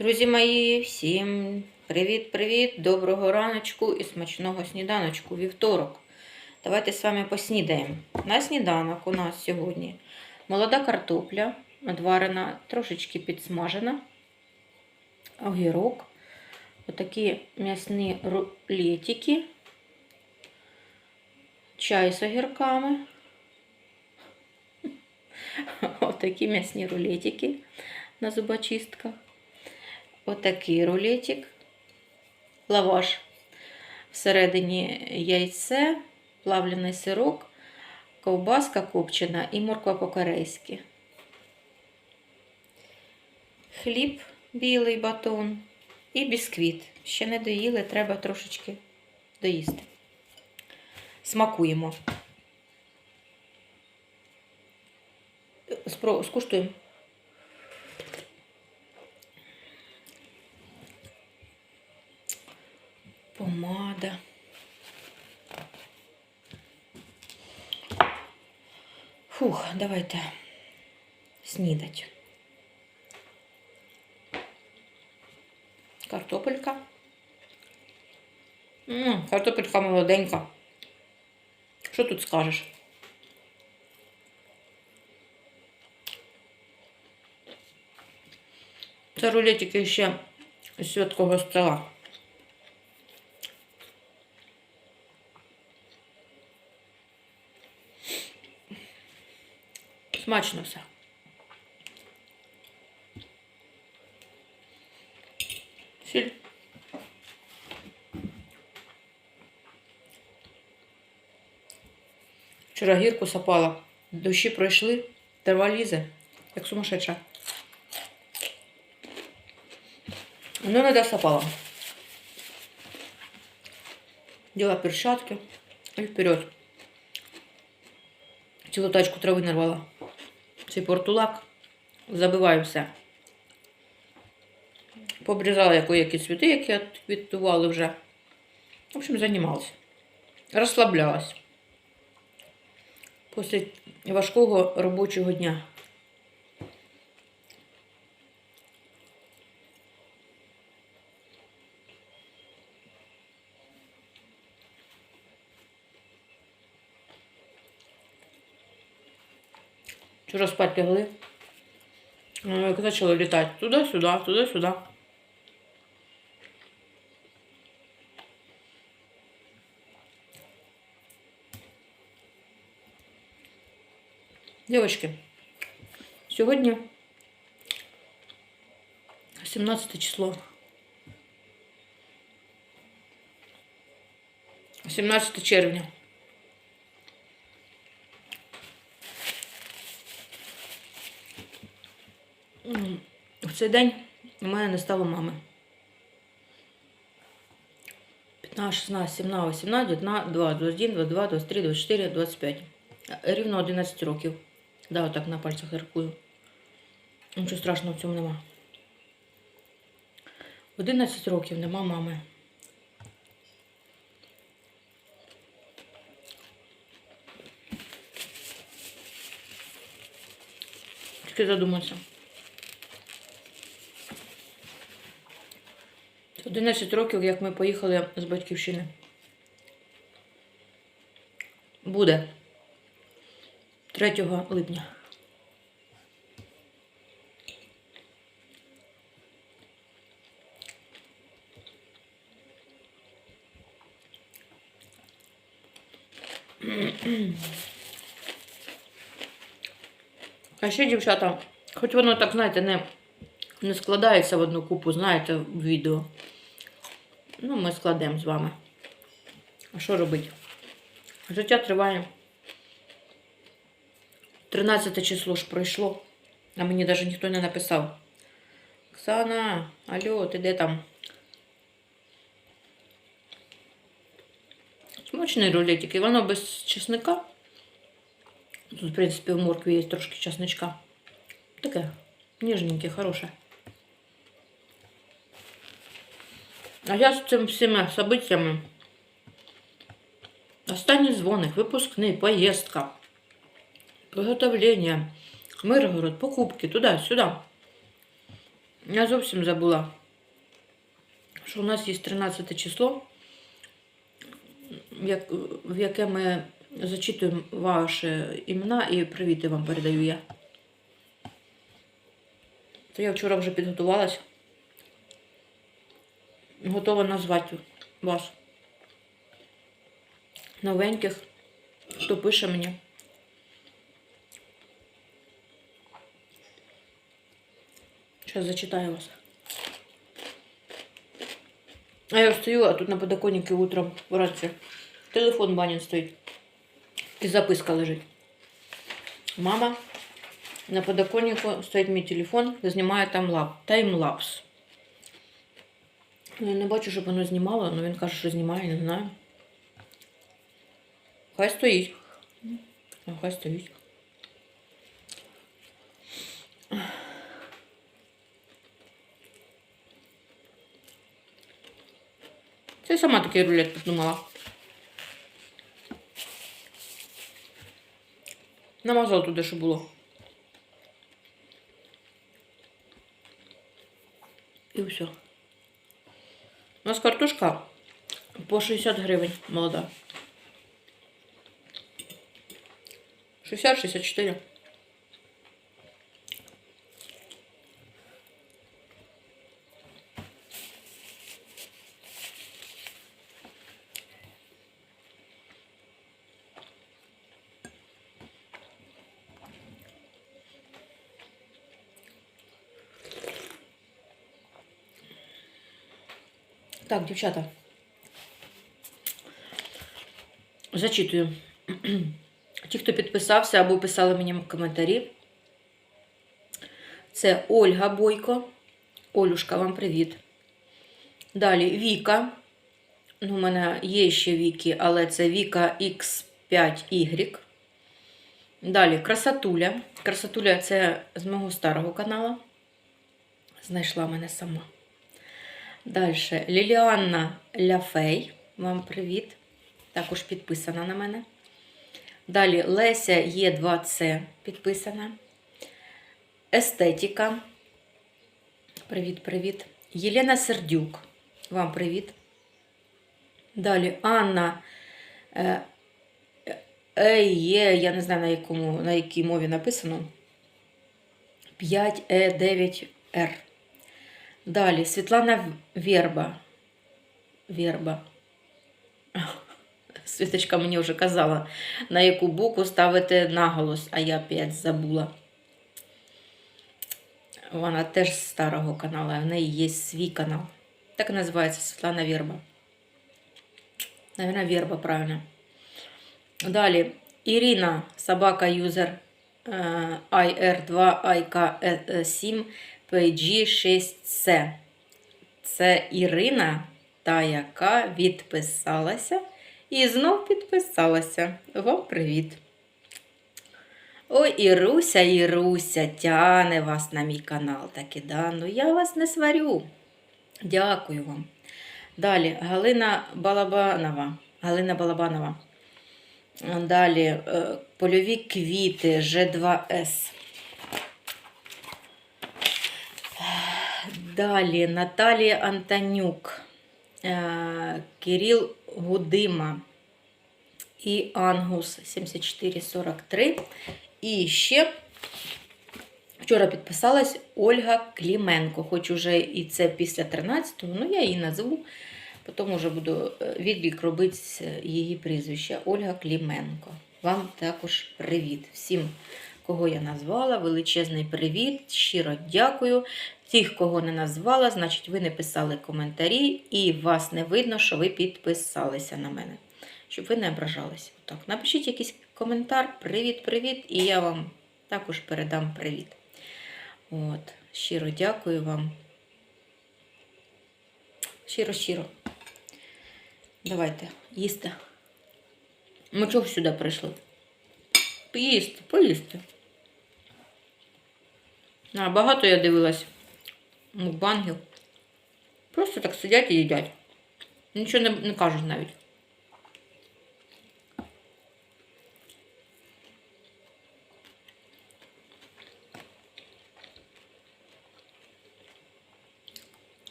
Друзі мої, всім привіт-привіт, доброго раночку і смачного сніданочку, вівторок. Давайте з вами поснідаємо. На сніданок у нас сьогодні молода картопля, одварена, трошечки підсмажена, огірок, отакі м'ясні рулетики, чай з огірками. Отакі м'ясні рулетики на зубочистках. Отакий рулетик, лаваш. Всередині яйце, плавлений сирок, ковбаска копчена і морква по-корейськи. Хліб, білий батон і бісквіт. Ще не доїли, треба трошечки доїсти. Смакуємо. Скуштуємо. Помада. Фух, давайте снідать. Картопелька. М, картопелька молоденька. Що тут скажеш? Це рулетики ще з святкого стола. Смачно все. Сіль. Вчора гірку сапала. Дощі пройшли, трава лізе, як сумасшедша. Ну, не досапала. Дела перчатки и вперед. Цілу тачку трави нарвала. Цей портулак. Забиваю все. Побрізала якої цвіти, які відтували вже. В общем, займалася. Розслаблялась. Після важкого робочого дня. Вчора спать лягли. Як почало літати туди-сюди, туди-сюди. Девочки, сьогодні 17 число. 17 червня. М, В цей день у мене не стало мами. 15, 16, 17, 18, 19, 2, 21, 22, 23, 24, 25. Рівно 11 років. Да, отак на пальцях рахую. Нічого страшного в цьому нема. 11 років нема мами. Тільки задуматися. 11 років, як ми поїхали з батьківщини. Буде 3 липня. А ще, дівчата, хоч воно так, знаєте, не, не складається в одну купу, знаєте, в відео. Ну, ми складемо з вами. А що робити? Життя триває. 13 число ж пройшло, а мені навіть ніхто не написав. Оксана, алло, ти де там? Смачний рулетик, і воно без чесника. Тут, в принципі, в моркві є трошки чесничка. Таке ніжненьке, хороше. А я з цим всіма событиями. Останній дзвоник, випускний, поїздка, приготовлення, Миргород, покупки, туди-сюди. Я зовсім забула, що у нас є 13 число, в як- в яке ми зачитуємо ваші імена і привіти вам передаю я. То я вчора вже підготувалась. Готова назвати вас. Новеньких, хто пише мені. Сейчас зачитаю вас. А я стою, а тут на подоконнике утром вранці телефон банін стоїть. І записка лежить. Мама, на подоконнику стоїть мій телефон, знімає там лап, таймлапс. Ну, Я не бачу, щоб воно знімало, але він каже, що знімає, не знаю. Хай стоїть. Хай стоїть. Це сама такий рулет придумала. Намазала туди, що було. І все. У нас картошка по 60 гривень молода. 60-64. Так, дівчата. Зачитую. Ті, хто підписався або писали мені коментарі. Це Ольга Бойко. Олюшка, вам привіт. Далі Віка. Ну, у мене є ще Віки, але це Віка X5Y. Далі Красатуля. Красатуля це з мого старого каналу. Знайшла мене сама. Далі Ліліанна Ляфей. Вам привіт. Також підписана на мене. Далі Леся Є2С підписана. Естетика. Привіт, привіт. Єлена Сердюк. Вам привіт. Далі Анна е, е, я не знаю на якому, на якій мові написано. 5Е9Р. Далі Світлана Верба. Верба. Світочка мені вже казала, на яку букву ставити наголос, а я опять забула. Вона теж з старого каналу, в неї є свій канал. Так і називається Світлана Верба. Наверное, Верба, правильно. Далі Ірина, собака юзер IR2 IK7 PG6C. Це Ірина, та, яка відписалася і знов підписалася. Вам привіт. Ой, Іруся, Іруся, тяне вас на мій канал таки, да? Ну я вас не сварю. Дякую вам. Далі Галина Балабанова. Галина Балабанова. Далі е, польові квіти Ж2С. Далі Наталія Антонюк, е, Кирил Гудима і Ангус 7443. І ще вчора підписалась Ольга Кліменко. Хоч уже і це після 13-го, ну я її назву. Потім вже буду е, відлік робити її прізвища Ольга Кліменко. Вам також привіт. Всім, кого я назвала, величезний привіт. Щиро дякую. Тих, кого не назвала, значить, ви не писали коментарі, і вас не видно, що ви підписалися на мене. Щоб ви не ображалися. Так, напишіть якийсь коментар, привіт-привіт, і я вам також передам привіт. От, щиро дякую вам. Щиро-щиро. Давайте, їсти. Ми чого сюди прийшли? Поїсти, поїсти. А, багато я дивилась Ну, мукбангів. Просто так сидять і їдять. Нічого не, не кажуть навіть.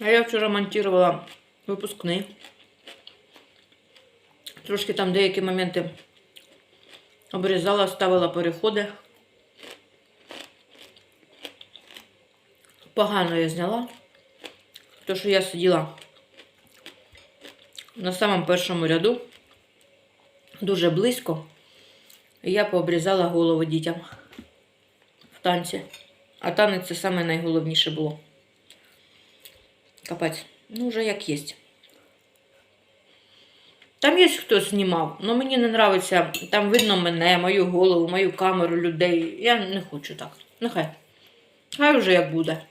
А я вчора монтувала випускний. Трошки там деякі моменти обрізала, ставила переходи. Погано я зняла, тому що я сиділа на самому першому ряду, дуже близько, і я пообрізала голову дітям в танці. А танець це найголовніше було. Капець. Ну, вже як є. Там є хтось знімав, але мені не подобається. Там видно мене, мою голову, мою камеру людей. Я не хочу так. Нехай. Хай вже як буде.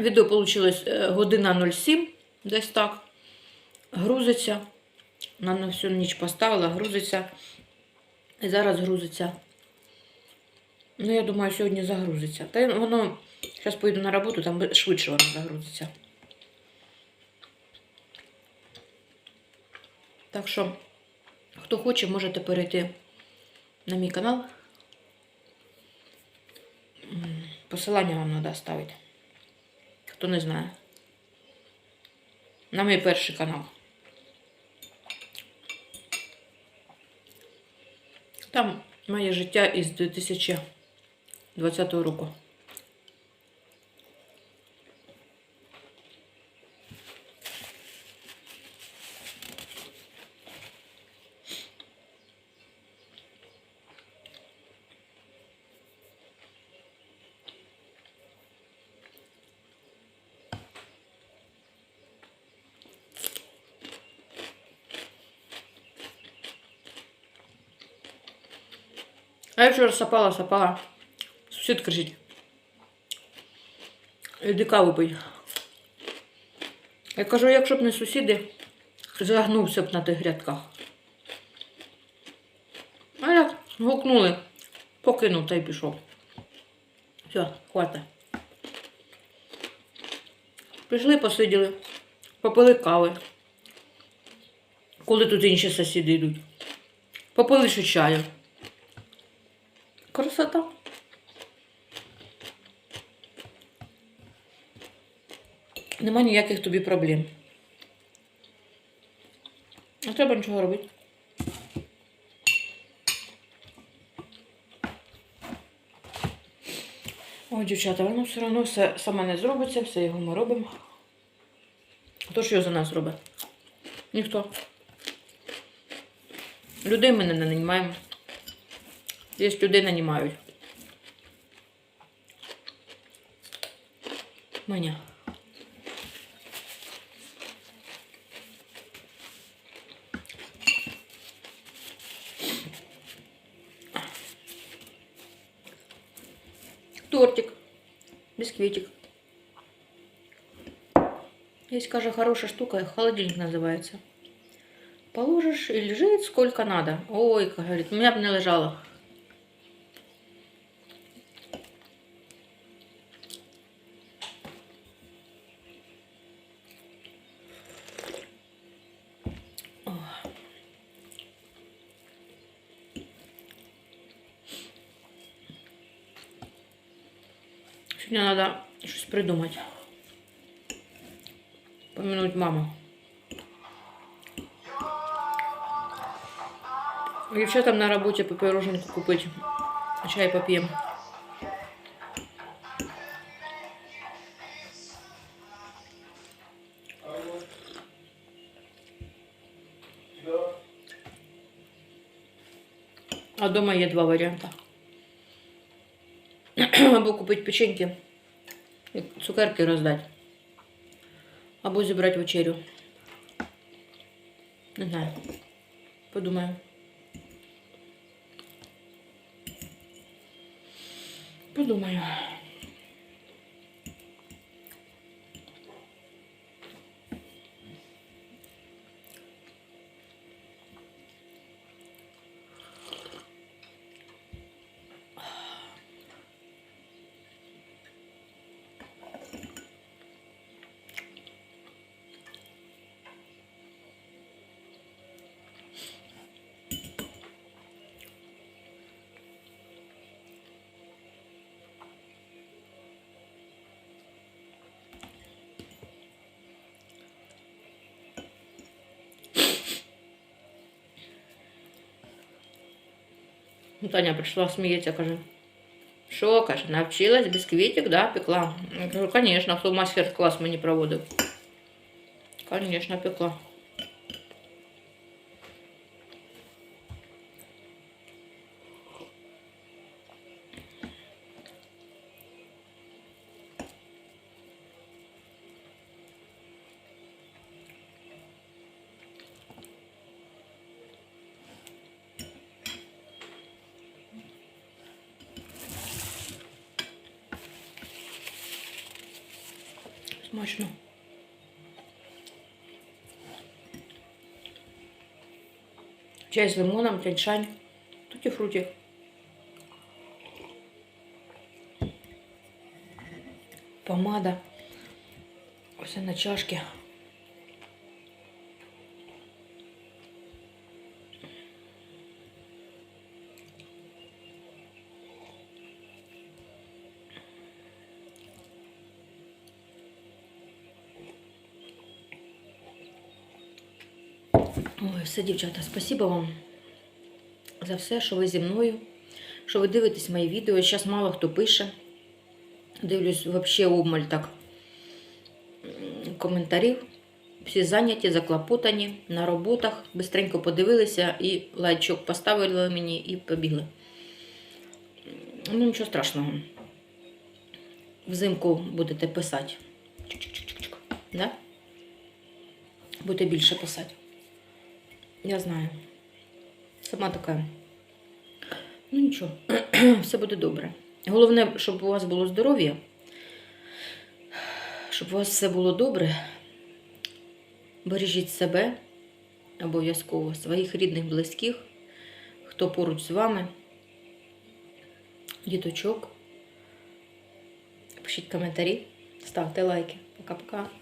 Відео вийшло година 07, десь так. Грузиться. На всю ніч поставила, грузиться. І зараз грузиться. Ну, я думаю, сьогодні загрузиться. Та воно, зараз поїду на роботу, там швидше воно загрузиться. Так що, хто хоче, можете перейти на мій канал. Посилання вам треба ставити. Хто не знає. На мій перший канал. Там моє життя із 2020 року. А я вчора сапала, сапала. Сусід кричить. Іди каву пий. Я кажу, якщо б не сусіди, загнувся б на тих грядках. А як гукнули, покинув та й пішов. Все, хватить. Прийшли, посиділи, попили кави. Коли тут інші сусіди йдуть. Попили ще чаю. Красота. Нема ніяких тобі проблем. Не треба нічого робити. Ой, дівчата, воно все одно все саме не зробиться, все його ми робимо. Хто ж його за нас робить? Ніхто. Людей ми не нанімаємо. Є людей нанімають. Маня. Тортик. Бисквитик. Есть, каже, хорошая штука, холодильник называется. Положишь и лежит сколько надо. Ой, говорит, у меня бы не лежало. Сьогодні треба щось придумати. Помянуть маму. Дівчатам на роботі по пироженку купити. Чай поп'ємо. А дома є два варіанти. Або купити печеньки, цукерки роздати. Або зібрати вечерю. Не знаю. Подумаю. Подумаю. Таня прийшла, сміється, каже. Що, каже, навчилась бісквітик, да, пекла? Я кажу, звісно, хто мастер-клас мені проводив. Звісно, пекла. Смачно. Чай з лимоном, тяньшань, і фруті. Помада. Все на чашке. Ой, все, дівчата, спасибо вам за все, що ви зі мною, що ви дивитесь мої відео. Зараз мало хто пише. Дивлюсь, взагалі обмаль так коментарів. Всі зайняті, заклопотані на роботах. Бистренько подивилися і лайчок поставили мені і побігли. Ну, нічого страшного. Взимку будете писати. Чик-чик-чик-чик. Да? Будете більше писати. Я знаю. Сама така. Ну нічого, все буде добре. Головне, щоб у вас було здоров'я, щоб у вас все було добре. Бережіть себе обов'язково, своїх рідних, близьких, хто поруч з вами, діточок. Пишіть коментарі, ставте лайки. Пока-пока.